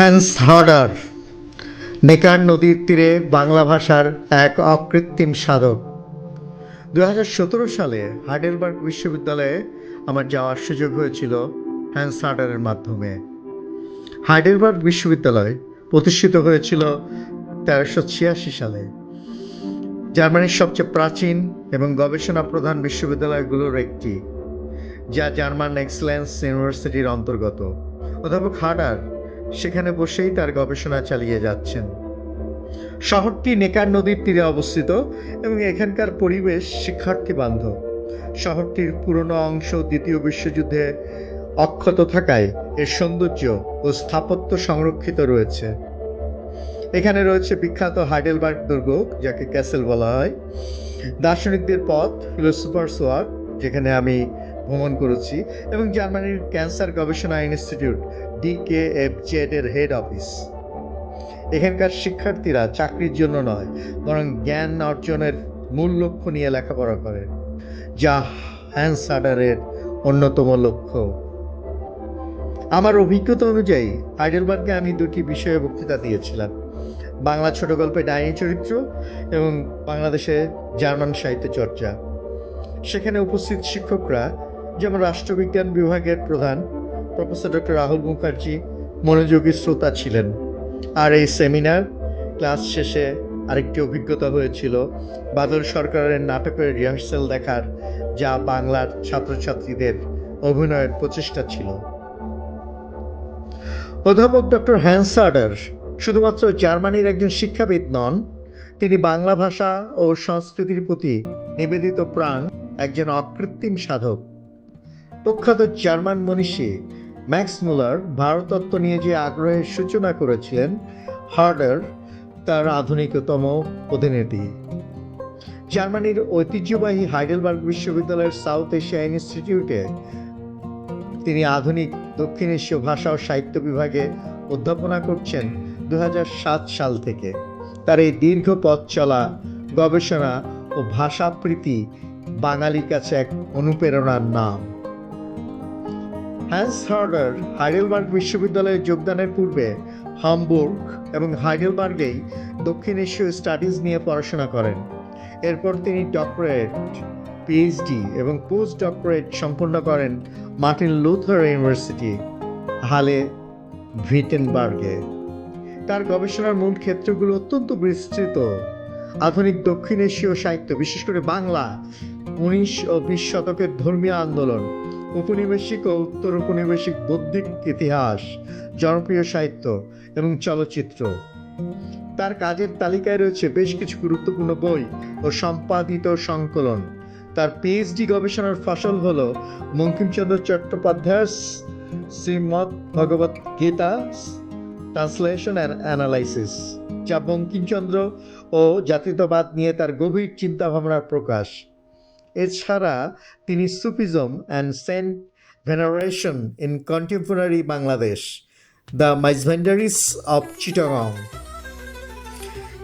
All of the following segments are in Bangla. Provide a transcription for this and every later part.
হ্যান্স হার্ডার, নেকার নদীর তীরে বাংলা ভাষার এক অকৃত্রিম সাধক। দু হাজার সতেরো সালে হাইডেলবার্গ বিশ্ববিদ্যালয়ে আমার যাওয়ার সুযোগ হয়েছিল হ্যান্স হার্ডারের মাধ্যমে। হাইডেলবার্গ বিশ্ববিদ্যালয় প্রতিষ্ঠিত হয়েছিল তেরোশো ছিয়াশি সালে। জার্মানির সবচেয়ে প্রাচীন এবং গবেষণা প্রধান বিশ্ববিদ্যালয়গুলোর একটি, যা জার্মান এক্সেলেন্স ইউনিভার্সিটির অন্তর্গত। অধ্যাপক হার্ডার সেখানে বসেই তার গবেষণা চালিয়ে যাচ্ছেন। শহরটি নেকার নদীর তীরে অবস্থিত এবং এখানকার পরিবেশ শিক্ষার্থী বান্ধব। শহরটির পুরনো অংশ দ্বিতীয় বিশ্বযুদ্ধে অক্ষত থাকায় এর সৌন্দর্য ও স্থাপত্য সংরক্ষিত রয়েছে। এখানে রয়েছে বিখ্যাত হাইডেলবার্গ দুর্গ, যাকে ক্যাসেল বলা হয়। দার্শনিকদের পথ, ফিলোসোফার্স ওয়ার্ক, যেখানে আমি ভ্রমণ করেছি, এবং জার্মানির ক্যান্সার গবেষণা ইনস্টিটিউট ডিকেএফজেড এর হেড অফিস এখানকার শিক্ষার্থীরা চাকরির জন্য নয়, বরং জ্ঞান অর্জনের মূল লক্ষ্য নিয়ে লেখাপড়া করে, যা হ্যান্সাডারের অন্যতম লক্ষ্য। আমার অভিজ্ঞতা অনুযায়ী, হাইডেলবার্গে আমি দুটি বিষয়ে বক্তৃতা দিয়েছিলাম। বাংলা ছোট গল্পে ডাইনি চরিত্র এবং বাংলাদেশে জার্মান সাহিত্য চর্চা। সেখানে উপস্থিত শিক্ষকরা, যেমন রাষ্ট্রবিজ্ঞান বিভাগের প্রধান প্রফেসর ডক্টর রাহুল মুখার্জি মনোযোগী শ্রোতা ছিলেন। আর এই সেমিনার ক্লাস শেষে আরেকটি অভিজ্ঞতা হয়েছিল বাদল সরকারের নাটকের রিহার্সাল দেখার, যা বাংলার ছাত্রছাত্রীদের অভিনয়ের প্রচেষ্টা ছিল। অধ্যাপক ডক্টর হ্যান্সার্ডার শুধুমাত্র জার্মানির একজন শিক্ষাবিদ নন, তিনি বাংলা ভাষা ও সংস্কৃতির প্রতি নিবেদিত প্রাণ একজন অকৃত্রিম সাধক। প্রখ্যাত জার্মান মনীষী ম্যাক্স মুলার ভারতত্ত্ব নিয়ে যে আগ্রহের সূচনা করেছিলেন, হার্ডার তার আধুনিকতম প্রতিনিধি জার্মানির ঐতিহ্যবাহী হাইডেলবার্গ বিশ্ববিদ্যালয়ের সাউথ এশিয়া ইনস্টিটিউটে তিনি আধুনিক দক্ষিণ এশীয় ভাষা ও সাহিত্য বিভাগে অধ্যাপনা করছেন দু হাজার সাত সাল থেকে। তার এই দীর্ঘ পথ চলা, গবেষণা ও ভাষাপ্রীতি বাঙালির কাছে এক অনুপ্রেরণার নাম। হ্যান্স হার্ডার হাইডেলবার্গ বিশ্ববিদ্যালয়ে যোগদানের পূর্বে হামবুর্গ এবং হাইডেলবার্গেই দক্ষিণ এশীয় স্টাডিজ নিয়ে পড়াশোনা করেন। এরপর তিনি ডক্টরেট পিএইচডি এবং পোস্ট ডক্টরেট সম্পন্ন করেন মার্টিন লুথার ইউনিভার্সিটি, হালে ভিটেনবার্গে। তার গবেষণার মূল ক্ষেত্রগুলো অত্যন্ত বিস্তৃত। আধুনিক দক্ষিণ এশীয় সাহিত্য, বিশেষ করে বাংলা, উনিশ ও বিশ শতকের ধর্মীয় আন্দোলন উপনিবেশিক ও উত্তর উপনিবেশিক বৌদ্ধিক ইতিহাস, জনপ্রিয় সাহিত্য এবং চলচ্চিত্র। তার কাজের তালিকায় রয়েছে বেশ কিছু গুরুত্বপূর্ণ বই ও সম্পাদিত সংকলন। তার পিএইচডি গবেষণার ফসল হল Bankimchandra Chattopadhyay Shrimad Bhagavad Gita translation and analysis, যা বঙ্কিমচন্দ্র ও জাতীয়তাবাদ নিয়ে তার গভীর চিন্তাভাবনার প্রকাশ। এছাড়া তিনি Sufism and saint veneration in contemporary Bangladesh, the Maijbhandaris of Chittagong.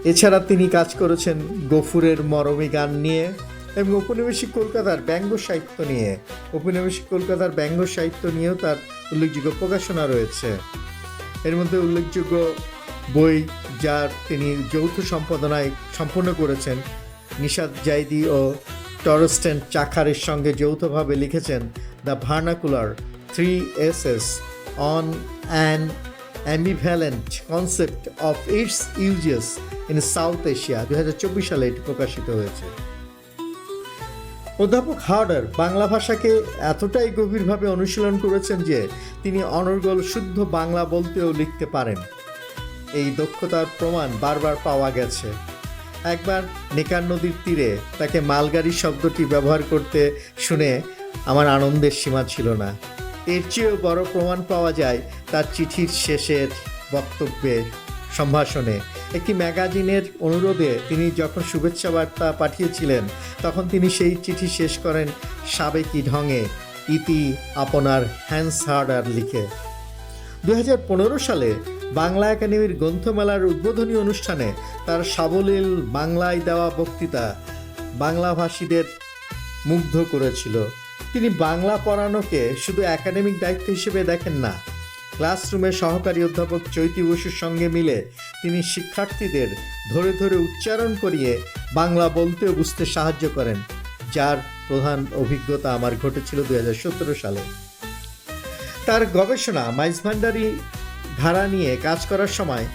এছাড়া তিনি কাজ করেছেন গফুরের মরমী গান নিয়ে এবং ঔপনিবেশিক কলকাতার ব্যঙ্গ সাহিত্য নিয়ে। ঔপনিবেশিক কলকাতার ব্যঙ্গ সাহিত্য নিয়েও তার উল্লেখযোগ্য প্রকাশনা রয়েছে। এর মধ্যে উল্লেখযোগ্য বই যার তিনি যৌথ সম্পাদনায় সম্পন্ন করেছেন নিশাদ জাইদি ও টরস্টেন চাখারের সঙ্গে যৌথভাবে লিখেছেন the vernacular three S S on an ambivalent concept of its uses in South Asia. দু হাজার চব্বিশ সালে এটি প্রকাশিত হয়েছে। অধ্যাপক হার্ডার বাংলা ভাষাকে এতটাই গভীরভাবে অনুশীলন করেছেন যে তিনি অনর্গল শুদ্ধ বাংলা বলতেও লিখতে পারেন। এই দক্ষতার প্রমাণ বারবার পাওয়া গেছে। একবার নেকার নদীর তীরে তাকে মালগাড়ি শব্দটি ব্যবহার করতে শুনে আমার আনন্দের সীমা ছিল না। এর চেয়েও বড় প্রমাণ পাওয়া যায় তার চিঠির শেষের বক্তব্যে সম্ভাষণে। একটি ম্যাগাজিনের অনুরোধে তিনি যখন শুভেচ্ছা বার্তা পাঠিয়েছিলেন, তখন তিনি সেই চিঠি শেষ করেন সাবেকি ঢঙে, ইতি আপনার হ্যান্স হার্ডার লিখে। দু হাজার পনেরো সালে বাংলা একাডেমির গ্রন্থমেলার উদ্বোধনী অনুষ্ঠানে তার সাবলীল বাংলায় দেওয়া বক্তৃতা বাংলাভাষীদের মুগ্ধ করেছিল। তিনি বাংলা পড়ানোকে শুধু একাডেমিক দায়িত্ব হিসেবে দেখেন না ক্লাসরুমে সহকারী অধ্যাপক চৈতি বসুর সঙ্গে মিলে তিনি শিক্ষার্থীদের ধরে ধরে উচ্চারণ করিয়ে বাংলা বলতে বুঝতে সাহায্য করেন, যার প্রধান অভিজ্ঞতা আমার ঘটেছিল দু হাজার সতেরো সালে। তার গবেষণা মাইজ ভান্ডারি ধারা নিয়ে কাজ করার সময়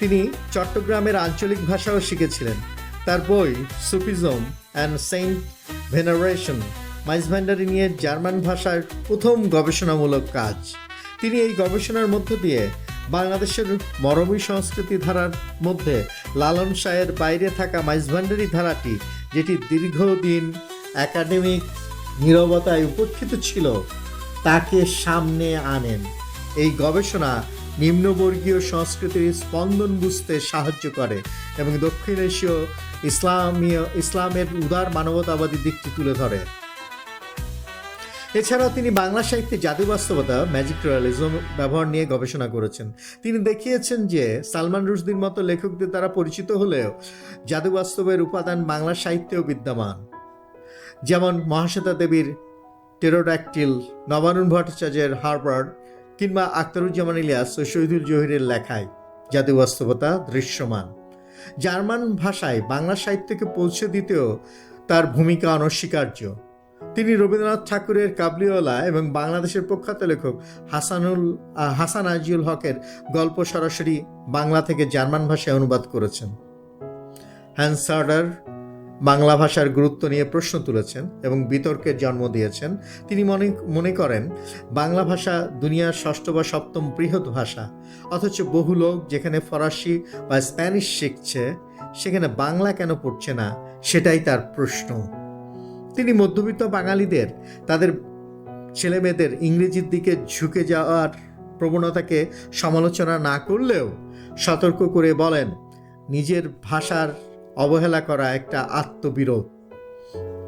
তিনি চট্টগ্রামের আঞ্চলিক ভাষাও শিখেছিলেন। তার বই সুফিজম অ্যান্ড সেন্ট ভেনারেশন মাইজ ভান্ডারি নিয়ে জার্মান ভাষার প্রথম গবেষণামূলক কাজ। তিনি এই গবেষণার মধ্য দিয়ে বাংলাদেশের মরমী সংস্কৃতি ধারার মধ্যে লালন শাহের বাইরে থাকা মাইজ ভান্ডারি ধারাটি, যেটি দীর্ঘদিন একাডেমিক নীরবতায় উপেক্ষিত ছিল, তাকে সামনে আনেন। এই গবেষণা নিম্নবর্গীয় সংস্কৃতির স্পন্দন বুঝতে সাহায্য করে এবং দক্ষিণ এশীয় ইসলামীয়, ইসলামের উদার মানবতাবাদী দিকটি তুলে ধরে। এছাড়াও তিনি বাংলা সাহিত্যে জাদু বাস্তবতা ম্যাজিক রিয়ালিজম ব্যবহার নিয়ে গবেষণা করেছেন। তিনি দেখিয়েছেন যে সালমান রুশদির মতো লেখকদের দ্বারা পরিচিত হলেও জাদু বাস্তবের উপাদান বাংলা সাহিত্যেও বিদ্যমান। যেমন মহাশ্বেতা দেবীর টেরোডাক্টিল নবারুণ ভট্টাচার্যের হারবার্ড কিংবা আখতারুজ্জামান ইলিয়াস ও শহীদুল জহিরের লেখায় জাদু বাস্তবতা দৃশ্যমান। জার্মান ভাষায় বাংলা সাহিত্যকে পৌঁছে দিতেও তার ভূমিকা অনস্বীকার্য। তিনি রবীন্দ্রনাথ ঠাকুরের কাবলিওয়ালা এবং বাংলাদেশের প্রখ্যাত লেখক হাসানুল হাসান আজিউল হকের গল্প সরাসরি বাংলা থেকে জার্মান ভাষায় অনুবাদ করেছেন। হ্যান্সার্ডার বাংলা ভাষার গুরুত্ব নিয়ে প্রশ্ন তুলেছেন এবং বিতর্কের জন্ম দিয়েছেন। তিনি মনে মনে করেন, বাংলা ভাষা দুনিয়ার ষষ্ঠ বা সপ্তম বৃহৎ ভাষা। অথচ বহু লোক যেখানে ফরাসি বা স্প্যানিশ শিখছে, সেখানে বাংলা কেন পড়ছে না, সেটাই তার প্রশ্ন। তিনি মধ্যবিত্ত বাঙালিদের, তাদের ছেলেমেয়েদের ইংরেজির দিকে ঝুঁকে যাওয়ার প্রবণতাকে সমালোচনা না করলেও সতর্ক করে বলেন, নিজের ভাষার অবহেলা করা একটা আত্মবিরোধ।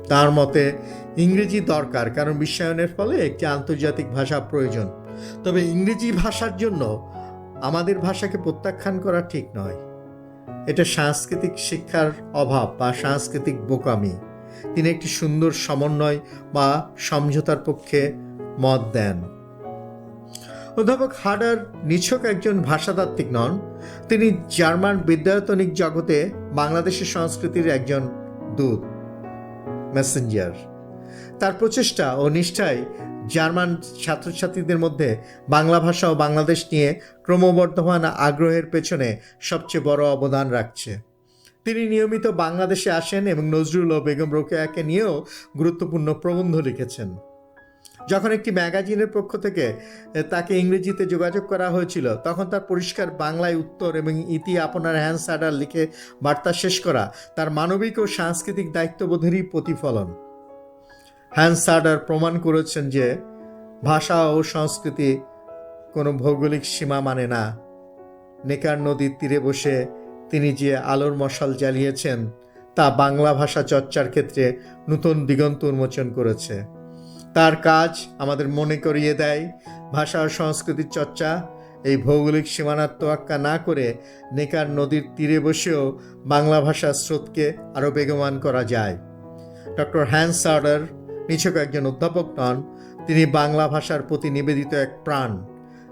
তার মতে, ইংরেজি দরকার, কারণ বিশ্বায়নের ফলে একটি আন্তর্জাতিক ভাষা প্রয়োজন। তবে ইংরেজি ভাষার জন্য আমাদের ভাষাকে প্রত্যাখ্যান করা ঠিক নয়। এটা সাংস্কৃতিক শিক্ষার অভাব বা সাংস্কৃতিক বোকামি। তিনি একটি সুন্দর সমন্বয় বা সমঝোতার পক্ষে মত দেন। অধ্যাপক হার্ডার নিছক একজন ভাষাতাত্ত্বিক নন। তিনি জার্মান বিদ্যায়তনিক জগতে বাংলাদেশের সংস্কৃতির একজন দূত, মেসেঞ্জার। তার প্রচেষ্টা ও নিষ্ঠায় জার্মান ছাত্রছাত্রীদের মধ্যে বাংলা ভাষা ও বাংলাদেশ নিয়ে ক্রমবর্ধমান আগ্রহের পেছনে সবচেয়ে বড় অবদান রাখছে। তিনি নিয়মিত বাংলাদেশে আসেন এবং নজরুল ও বেগম রোকেয়াকে নিয়েও গুরুত্বপূর্ণ প্রবন্ধ লিখেছেন। যখন একটি ম্যাগাজিনের পক্ষ থেকে তাকে ইংরেজিতে যোগাযোগ করা হয়েছিল, তখন তার পরিষ্কার বাংলায় উত্তর এবং ইতি আপনার হ্যান্ডসাডার লিখে বার্তা শেষ করা, তার মানবিক ও সাংস্কৃতিক দায়িত্ববোধেরই প্রতিফলন। হ্যান্ডসাডার প্রমাণ করেছেন যে, ভাষা ও সংস্কৃতি কোনো ভৌগোলিক সীমা মানে না। নেকার নদীর তীরে বসে তিনি যে আলোর মশাল জ্বালিয়েছেন, তা বাংলা ভাষা চর্চার ক্ষেত্রে নতুন দিগন্ত উন্মোচন করেছে। তার কাজ আমাদের মনে করিয়ে দেয়। ভাষা ও সংস্কৃতির চর্চা, এই ভৌগোলিক সীমানার তোয়াক্কা না করে নেকার নদীর তীরে বসেও বাংলা ভাষার স্রোতকে আরও বেগমান করা যায়। ডক্টর হ্যান্স সার্ডার নিছক একজন অধ্যাপক নন, তিনি বাংলা ভাষার প্রতি নিবেদিত এক প্রাণ।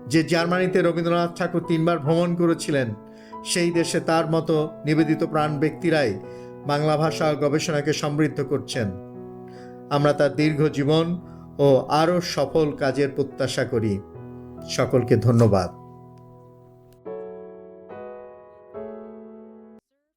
যে জার্মানিতে রবীন্দ্রনাথ ঠাকুর তিনবার ভ্রমণ করেছিলেন, সেই দেশে তার মতো নিবেদিত প্রাণ ব্যক্তিরাই বাংলা ভাষা গবেষণাকে সমৃদ্ধ করছেন। আমরা তার দীর্ঘ জীবন ও আরও সফল কাজের প্রত্যাশা করি। সকলকে ধন্যবাদ।